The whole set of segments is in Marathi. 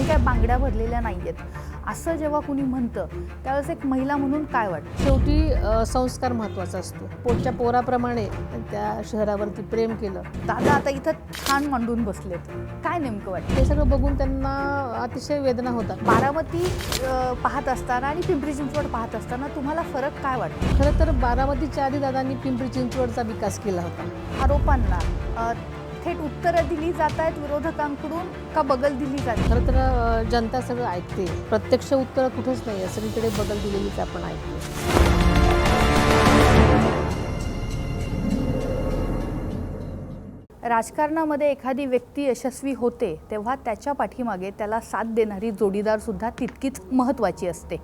आम्ही काय बांगड्या भरलेल्या नाही आहेत असं जेव्हा कुणी म्हणतं त्यावेळेस एक महिला म्हणून काय वाटतं? शेवटी संस्कार महत्त्वाचा असतो. पोटच्या पोराप्रमाणे त्या शहरावरती प्रेम केलं. दादा आता इथं छान मांडून बसलेत. काय नेमकं वाटतं? ते सगळं बघून त्यांना अतिशय वेदना होतात. बारामती पाहत असताना आणि पिंपरी चिंचवड पाहत असताना तुम्हाला फरक काय वाटतो? खरं तर बारामतीच्या आधी दादांनी पिंपरी चिंचवडचा विकास केला होता. आरोपांना थेट उत्तरं दिली जात आहेत विरोधकांकडून का बगल दिली जाते खरं तर जनता सगळं ऐकते. प्रत्यक्ष उत्तरं कुठंच नाही. आहे सगळीकडे बगल दिलेलीच आपण ऐकतो. राजकारणामध्ये एखादी व्यक्ती यशस्वी होते तेव्हा त्याच्या पाठीमागे त्याला साथ देणारी जोडीदारसुद्धा तितकीच महत्त्वाची असते.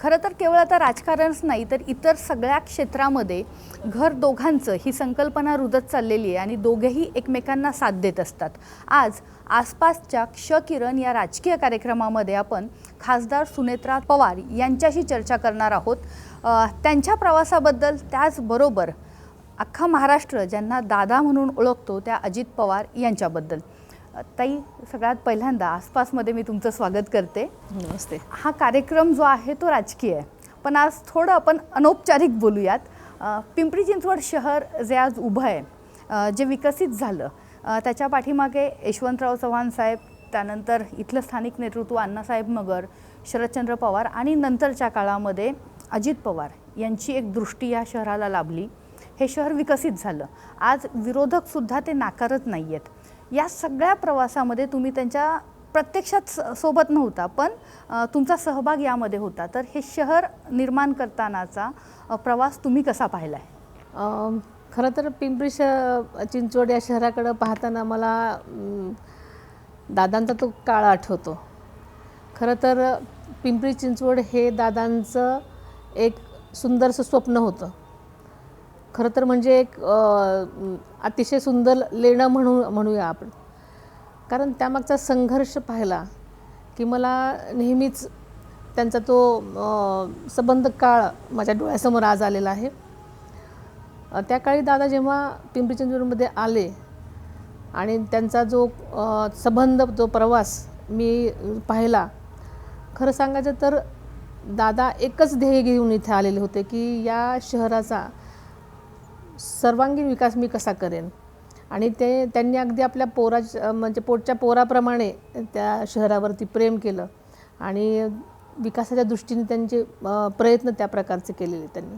खरं तर केवळ आता राजकारणच नाही तर इतर सगळ्या क्षेत्रामध्ये घर दोघांचं ही संकल्पना रुजत चाललेली आहे आणि दोघेही एकमेकांना साथ देत असतात. आज आसपासच्या क्ष किरण या राजकीय कार्यक्रमामध्ये आपण खासदार सुनेत्रा पवार यांच्याशी चर्चा करणार आहोत. त्यांच्या प्रवासाबद्दल त्याचबरोबर अख्खा महाराष्ट्र ज्यांना दादा म्हणून ओळखतो त्या अजित पवार यांच्याबद्दल. ताई सगळ्यात पहिल्यांदा आसपासमध्ये मी तुमचं स्वागत करते. नमस्ते. हा कार्यक्रम जो आहे तो राजकीय आहे. पण आज थोडं आपण अनौपचारिक बोलूयात. पिंपरी चिंचवड शहर जे आज उभं आहे जे विकसित झालं त्याच्या पाठीमागे यशवंतराव चव्हाण साहेब त्यानंतर इथलं स्थानिक नेतृत्व अण्णासाहेब मगर शरदचंद्र पवार आणि नंतरच्या काळामध्ये अजित पवार यांची एक दृष्टी या शहराला लाभली. हे शहर विकसित झालं. आज विरोधकसुद्धा ते नाकारत नाही आहेत या सगळ्या प्रवासामध्ये तुम्ही त्यांच्या प्रत्यक्षात स- सोबत नव्हता पण तुमचा सहभाग यामध्ये होता. तर हे शहर निर्माण करतानाचा प्रवास तुम्ही कसा पाहिला आहे खरं तर पिंपरी श चिंचवड या शहराकडं पाहताना मला दादांचा तो काळ आठवतो. खरं तर पिंपरी चिंचवड हे दादांचं एक सुंदरसं स्वप्न होतं. खरं तर म्हणजे एक अतिशय सुंदर लेणं म्हणू म्हणूया आपण. कारण त्यामागचा संघर्ष पाहिला की मला नेहमीच त्यांचा तो संबंध काळ माझ्या डोळ्यासमोर आज आलेला आहे. त्या काळी दादा जेव्हा पिंपरी चिंचवडमध्ये आले आणि त्यांचा जो संबंध जो प्रवास मी पाहिला खरं सांगायचं तर दादा एकच ध्येय घेऊन इथे आलेले होते की या शहराचा सर्वांगीण विकास मी कसा करेन? आणि ते त्यांनी अगदी आपल्या पोरा म्हणजे पोटच्या पोराप्रमाणे त्या शहरावरती प्रेम केलं आणि विकासाच्या दृष्टीने त्यांचे प्रयत्न त्या प्रकारचे केलेले त्यांनी.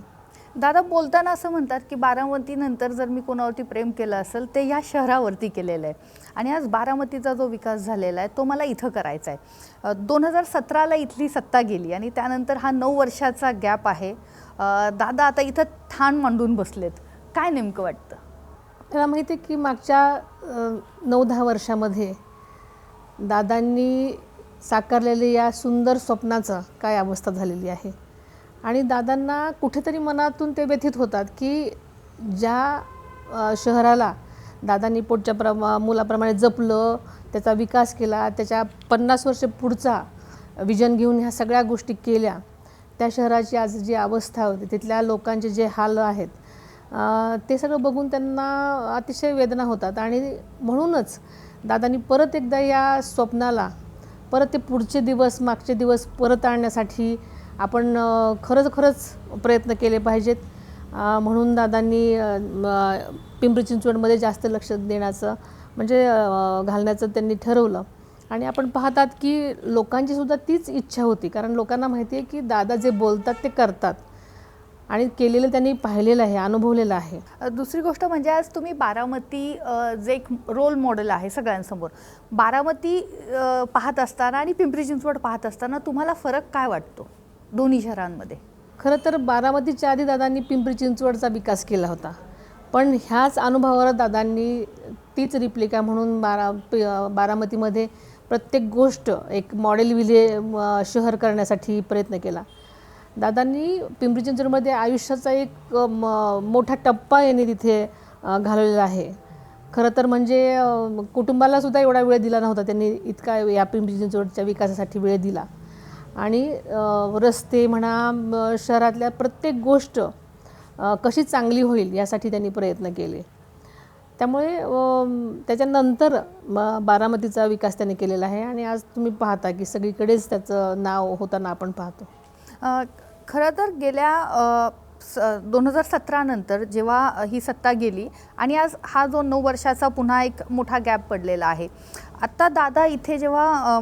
दादा बोलताना असं म्हणतात की बारामतीनंतर जर मी कोणावरती प्रेम केलं असेल ते या शहरावरती केलेलं आहे. आणि आज बारामतीचा जो विकास झालेला आहे तो मला इथं करायचा आहे. दोन हजार सतराला इथली सत्ता गेली आणि त्यानंतर हा नऊ वर्षाचा गॅप आहे. दादा आता इथं ठाण मांडून बसलेत. काय नेमकं वाटतं? आपल्याला माहिती आहे की मागच्या नऊ दहा वर्षामध्ये दादांनी साकारलेले या सुंदर स्वप्नाचं काय अवस्था झालेली आहे? आणि दादांना कुठेतरी मनातून ते व्यथित होतात की ज्या शहराला दादांनी पोटच्या प्रमा मुलाप्रमाणे जपलं त्याचा विकास केला त्याच्या पन्नास वर्ष पुढचा विजन घेऊन ह्या सगळ्या गोष्टी केल्या त्या शहराची आज जी अवस्था होती तिथल्या लोकांचे जे हाल आहेत ते सगळं बघून त्यांना अतिशय वेदना होतात. आणि म्हणूनच दादांनी परत एकदा या स्वप्नाला परत ते पुढचे दिवस मागचे दिवस परत आणण्यासाठी आपण खरंच खरंच प्रयत्न केले पाहिजेत. म्हणून दादांनी पिंपरी चिंचवडमध्ये जास्त लक्ष देण्याचं म्हणजे घालण्याचं त्यांनी ठरवलं. आणि आपण पाहतात की लोकांची सुद्धा तीच इच्छा होती. कारण लोकांना माहिती आहे की दादा जे बोलतात ते करतात. आणि केलेलं त्यांनी पाहिलेलं आहे अनुभवलेलं आहे. दुसरी गोष्ट म्हणजे आज तुम्ही बारामती जे एक रोल मॉडेल आहे सगळ्यांसमोर बारामती पाहत असताना आणि पिंपरी चिंचवड पाहत असताना तुम्हाला फरक काय वाटतो दोन्ही शहरांमध्ये? खरं तर बारामतीच्या आधी दादांनी पिंपरी चिंचवडचा विकास केला होता. पण ह्याच अनुभवावर दादांनी तीच रिप्लिका म्हणून बारा बारामतीमध्ये प्रत्येक गोष्ट एक मॉडेल विले शहर करण्यासाठी प्रयत्न केला. दादांनी पिंपरी चिंचवडमध्ये आयुष्याचा एक म- मोठा टप्पा यांनी तिथे घालवलेला आहे. खरं तर म्हणजे कुटुंबालासुद्धा कुटुंबाला सुद्धा एवढा वेळ दिला नव्हता. त्यांनी इतका या पिंपरी चिंचवडच्या विकासासाठी वेळ दिला. आणि रस्ते म्हणा शहरातल्या प्रत्येक गोष्ट कशी चांगली होईल यासाठी त्यांनी प्रयत्न केले. त्यामुळे त्याच्यानंतर म बारामतीचा विकास त्याने केलेला आहे. आणि आज तुम्ही पाहता की सगळीकडेच त्याचं नाव होताना आपण पाहतो. खरं तर गेल्या स दोन हजार सतरानंतर जेव्हा ही सत्ता गेली आणि आज हा जो नऊ वर्षाचा पुन्हा एक मोठा गॅप पडलेला आहे. आत्ता दादा इथे जेव्हा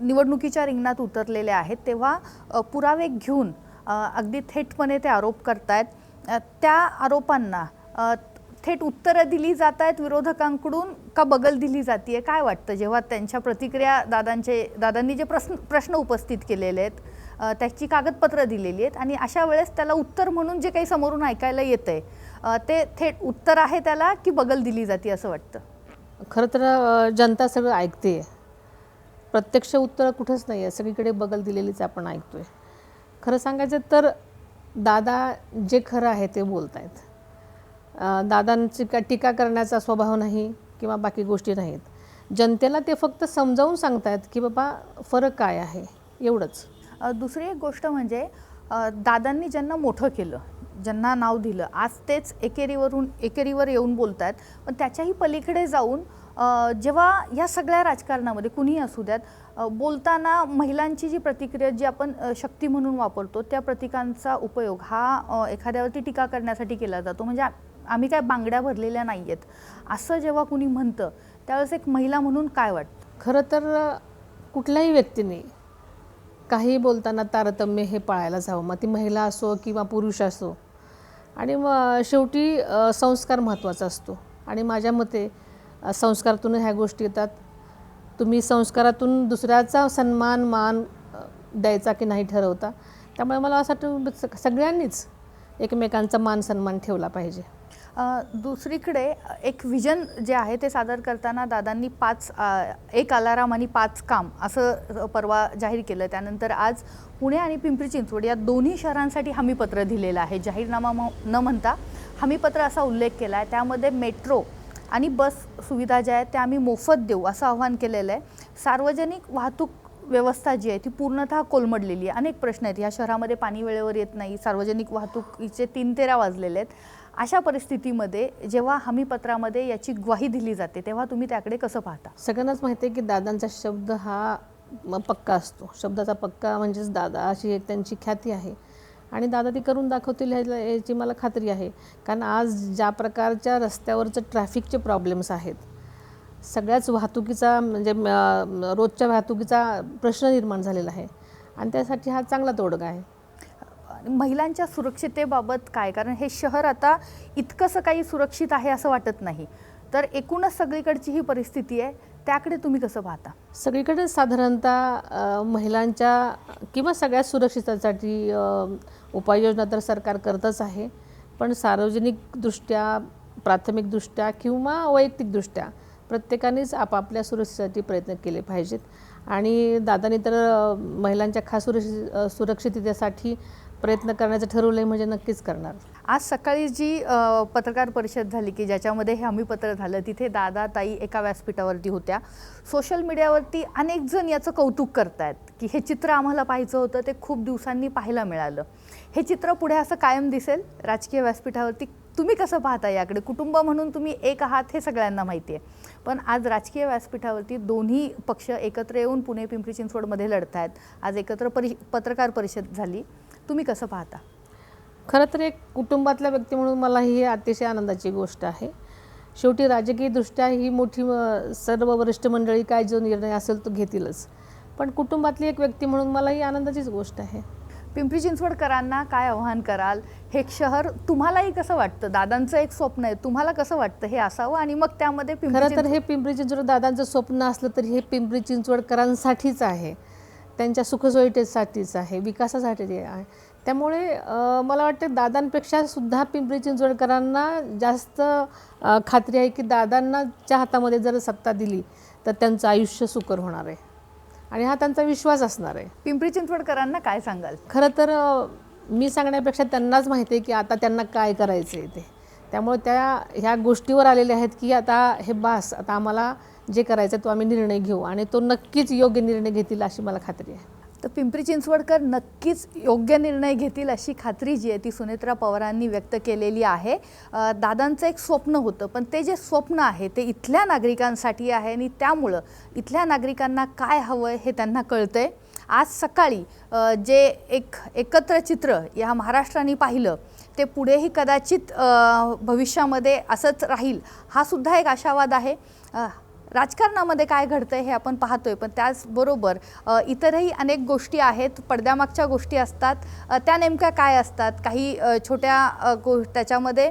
निवडणुकीच्या रिंगणात उतरलेले आहेत तेव्हा पुरावे घेऊन अगदी थेटपणे ते आरोप करतायत. त्या आरोपांना थेट उत्तरं दिली जात आहेत विरोधकांकडून का बगल दिली जाते काय वाटतं? जेव्हा त्यांच्या प्रतिक्रिया दादांचे दादांनी जे प्रश्न प्रश्न उपस्थित केलेले आहेत त्याची कागदपत्रं दिलेली आहेत आणि अशा वेळेस त्याला उत्तर म्हणून जे काही समोरून ऐकायला येतं आहे ते थेट उत्तर आहे त्याला की बगल दिली जाते असं वाटतं? खरं तर जनता सगळं ऐकते प्रत्यक्ष उत्तर कुठंच नाही आहे सगळीकडे बगल दिलेलीच आपण ऐकतोय. खरं सांगायचं तर दादा जे खरं आहे ते बोलत आहेत दादांची का टीका करण्याचा स्वभाव नाही किंवा बाकी गोष्टी नाहीत. जनतेला ते फक्त समजावून सांगतायत की बाबा फरक काय आहे? एवढंच. दुसरी एक गोष्ट म्हणजे दादांनी ज्यांना मोठं केलं ज्यांना नाव दिलं आज तेच एकेरीवरून एकेरीवर येऊन बोलत आहेत पण त्याच्याही पलीकडे जाऊन जेव्हा या सगळ्या राजकारणामध्ये कुणीही असू द्यात बोलताना महिलांची जी प्रतिक्रिया जी आपण शक्ती म्हणून वापरतो त्या प्रतिकांचा उपयोग हा एखाद्यावरती टीका करण्यासाठी केला जातो. म्हणजे आम्ही काय बांगड्या भरलेल्या नाही आहेत असं जेव्हा कुणी म्हणतं त्यावेळेस एक महिला म्हणून काय वाटतं? खरं तर कुठल्याही व्यक्तीने काही बोलताना तारतम्य हे पाळायला जावं. मग ती महिला असो किंवा पुरुष असो. आणि मग शेवटी संस्कार महत्त्वाचा असतो. आणि माझ्या मते संस्कारातून ह्या गोष्टी येतात. तुम्ही संस्कारातून दुसऱ्याचा सन्मान मान द्यायचा की नाही ठरवता त्यामुळे मला असं वाटतं स- सगळ्यांनीच एकमेकांचा मान सन्मान ठेवला पाहिजे. दुसरीकडे एक विजन जे आहे ते सादर करताना दादांनी पाच एक अलाराम आणि पाच काम असं परवा जाहीर केलं. त्यानंतर आज पुणे आणि पिंपरी चिंचवड या दोन्ही शहरांसाठी हमीपत्र दिलेलं आहे. जाहीरनामा म- न म्हणता हमीपत्र असा उल्लेख केला आहे. त्यामध्ये मेट्रो आणि बस सुविधा ज्या आहेत त्या आम्ही मोफत देऊ असं आव्हान केलेलं आहे. सार्वजनिक वाहतूक व्यवस्था जी आहे ती पूर्णतः कोलमडलेली आहे. अनेक प्रश्न आहेत. या शहरामध्ये पाणी वेळेवर येत नाही. सार्वजनिक वाहतुकीचे तीन तेरा वाजलेले आहेत. अशा परिस्थितीमध्ये जेव्हा हमीपत्रामध्ये याची ग्वाही दिली जाते तेव्हा तुम्ही त्याकडे कसं पाहता? सगळ्यांनाच माहिती आहे की दादांचा शब्द हा पक्का असतो. शब्दाचा पक्का म्हणजेच दादा अशी एक त्यांची ख्याती आहे. आणि दादा ती करून दाखवतील ह्याला- याची मला खात्री आहे. कारण आज ज्या प्रकारच्या रस्त्यावरचं ट्रॅफिकचे प्रॉब्लेम्स आहेत सगळ्याच वाहतुकीचा म्हणजे रोजच्या वाहतुकीचा प्रश्न निर्माण झालेला आहे. आणि त्यासाठी हा चांगला तोडगा आहे. महिलांच्या सुरक्षितेबाबत काय? कारण हे शहर आता इतकंसं काही सुरक्षित आहे असं वाटत नाही. तर एकूणच सगळीकडची ही परिस्थिती आहे. त्याकडे तुम्ही कसं पाहता? सगळीकडे साधारणतः महिलांच्या किंवा सगळ्या सुरक्षिततेसाठी उपाययोजना तर सरकार करतच आहे. पण सार्वजनिकदृष्ट्या प्राथमिकदृष्ट्या किंवा वैयक्तिकदृष्ट्या प्रत्येकानेच आपापल्या सुरक्षेसाठी प्रयत्न केले पाहिजेत. आणि दादानी तर महिलांच्या खास सुरक्षि सुरक्षिततेसाठी प्रयत्न करण्याचं ठरवलं आहे म्हणजे नक्कीच करणार. आज सकाळी जी पत्रकार परिषद झाली की ज्याच्यामध्ये हे हमीपत्र झालं तिथे दादा ताई एका व्यासपीठावरती होत्या. सोशल मीडियावरती अनेक जण याचं कौतुक करतायत की हे चित्र आम्हाला पाहायचं होतं ते खूप दिवसांनी पाहायला मिळालं. हे चित्र पुढे असं कायम दिसेल? राजकीय व्यासपीठावरती तुम्ही कसं पाहता याकडे? कुटुंब म्हणून तुम्ही एक आहात हे सगळ्यांना माहिती आहे पण आज राजकीय व्यासपीठावरती दोन्ही पक्ष एकत्र येऊन पुणे पिंपरी चिंचवडमध्ये लढत आहेत आज एकत्र परि पत्रकार परिषद झाली. तुम्ही कसं पाहता? खरं तर एक कुटुंबातल्या व्यक्ती म्हणून मला ही अतिशय आनंदाची गोष्ट आहे. शेवटी राजकीयदृष्ट्या ही मोठी सर्व वरिष्ठ मंडळी काय जो निर्णय असेल तो घेतीलच. पण कुटुंबातली एक व्यक्ती म्हणून मला ही आनंदाचीच गोष्ट आहे. पिंपरी चिंचवडकरांना काय आव्हान कराल? हे शहर तुम्हालाही कसं वाटतं? दादांचं एक स्वप्न आहे. तुम्हाला कसं वाटतं हे असावं? आणि मग त्यामध्ये खरं तर हे पिंपरी चिंचवड दादांचं स्वप्न असलं तरी हे पिंपरी चिंचवडकरांसाठीच आहे. त्यांच्या सुखसोयीसाठीच आहे विकासासाठी आहे. त्यामुळे मला वाटतं दादांपेक्षा सुद्धा पिंपरी चिंचवडकरांना जास्त खात्री आहे की दादांनाच्या हातामध्ये जर सत्ता दिली तर त्यांचं आयुष्य सुकर होणार आहे. आणि हा त्यांचा विश्वास असणार आहे. पिंपरी चिंचवडकरांना काय सांगाल? खरं तर मी सांगण्यापेक्षा त्यांनाच माहिती आहे की आता त्यांना काय करायचं आहे ते. त्यामुळे त्या ह्या गोष्टीवर आलेले आहेत की आता हे बास आता आम्हाला जे करायचं तो आम्ही निर्णय घेऊ आणि तो नक्कीच योग्य निर्णय घेतील अशी मला खात्री आहे. तर पिंपरी चिंचवडकर नक्कीच योग्य निर्णय घेतील अशी खात्री जी आहे ती सुनेत्रा पवारांनी व्यक्त केलेली आहे. दादांचं एक स्वप्न होतं पण ते जे स्वप्न आहे ते इथल्या नागरिकांसाठी आहे आणि त्यामुळं इथल्या नागरिकांना काय हवं आहे हे त्यांना कळतंय. आज सकाळी जे एक एकत्र चित्र या महाराष्ट्राने पाहिलं ते पुढेही कदाचित भविष्यामध्ये असंच राहील हा सुद्धा एक आशावाद आहे. राजकारणामध्ये काय घडतं हे आपण पाहतोय पण त्याचबरोबर इतरही अनेक गोष्टी आहेत पडद्यामागच्या गोष्टी असतात. त्या नेमक्या काय असतात? काही छोट्या गो त्याच्यामध्ये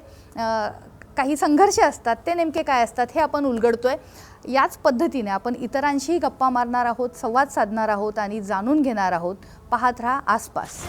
काही संघर्ष असतात ते नेमके काय असतात हे आपण उलगडतोय. याच पद्धतीने आपण इतरांशीही गप्पा मारणार आहोत संवाद साधणार आहोत आणि जाणून घेणार आहोत. पाहत राहा आसपास.